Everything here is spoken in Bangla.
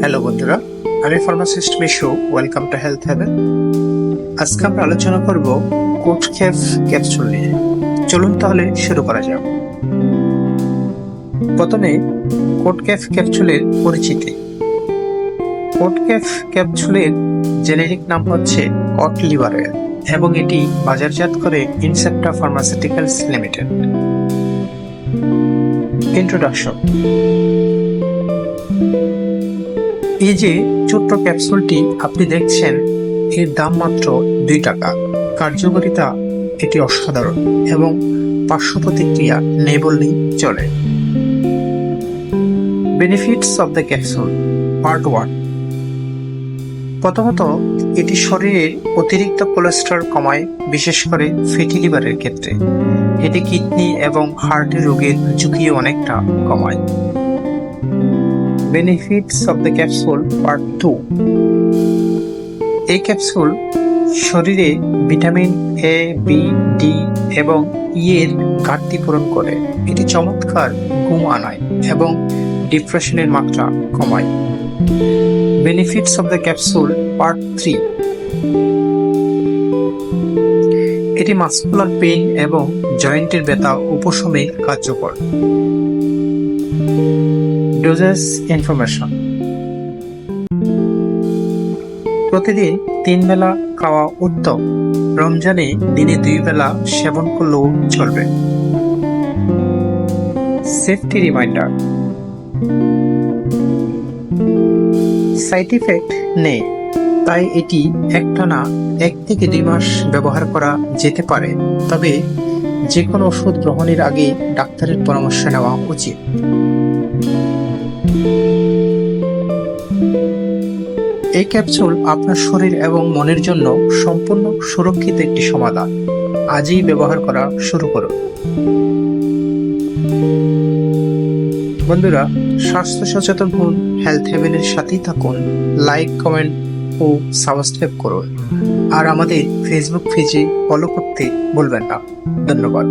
হ্যালো বন্ধুরা। আমি pharmacist Mishu. Welcome to health heaven আজকে আমরা আলোচনা করব কোট ক্যাফ ক্যাপসুল নিয়ে। চলুন তাহলে শুরু করা যাক। প্রথমে কোট ক্যাফ ক্যাপসুলের পরিচিতি। কোট ক্যাফ ক্যাপসুলের জেনেরিক নাম হচ্ছে কট লিভারওয়েল এবং এটি বাজারজাত করে ইনসেপ্টা ফার্মাসিউটিক্যালস লিমিটেড ইন্ট্রোডাকশন এই যে ছোট্ট ক্যাপসুলটি আপনি দেখছেন, এর দাম মাত্র দুই টাকা। কার্যকারিতা এটি অসাধারণ এবং পার্শ্ব প্রতিক্রিয়া নেই বললেই চলে। Benefits of the capsule part one প্রথমত, এটি শরীরের অতিরিক্ত কোলেস্ট্রল কমায়, বিশেষ করে ফ্যাটি লিভারের ক্ষেত্রে। এটি কিডনি এবং হার্টের রোগের ঝুঁকিও অনেকটা কমায়। Benefits of the capsule part two এই ক্যাপসুল শরীরে ভিটামিন এ বি ডি এবং ই এর ঘাটতি পূরণ করে। এটি চমৎকার ঘুম আনায় এবং ডিপ্রেশনের মাত্রা কমায়। Benefits of the capsule part three এটি মাস্কুলার পেইন এবং জয়েন্টের ব্যথা উপশমে কার্যকর। ডোজেস ইনফরমেশন প্রতিদিন তিন বেলা খাওয়া উত্তম। রমজানে দিনে দুই বেলা সেবন করলেও চলবে। সেফটি রিমাইন্ডার সাইড ইফেক্ট নেই, তাই এটি একটানা এক থেকে দুই মাস ব্যবহার করা যেতে পারে। তবে যে কোনো ওষুধ গ্রহণের আগে ডাক্তারের পরামর্শ নেওয়া উচিত। এই ক্যাপসুল আপনার শরীর এবং মনের জন্য সম্পূর্ণ সুরক্ষিত একটি সমাধান। আজই ব্যবহার করা শুরু করুন। বন্ধুরা, স্বাস্থ্য সচেতন হন হেলথ হেভেনের সাথেই থাকুন লাইক কমেন্ট ও সাবস্ক্রাইব করুন। আর আমাদের ফেসবুক পেজে ফলো করতে ভুলবেন না। ধন্যবাদ।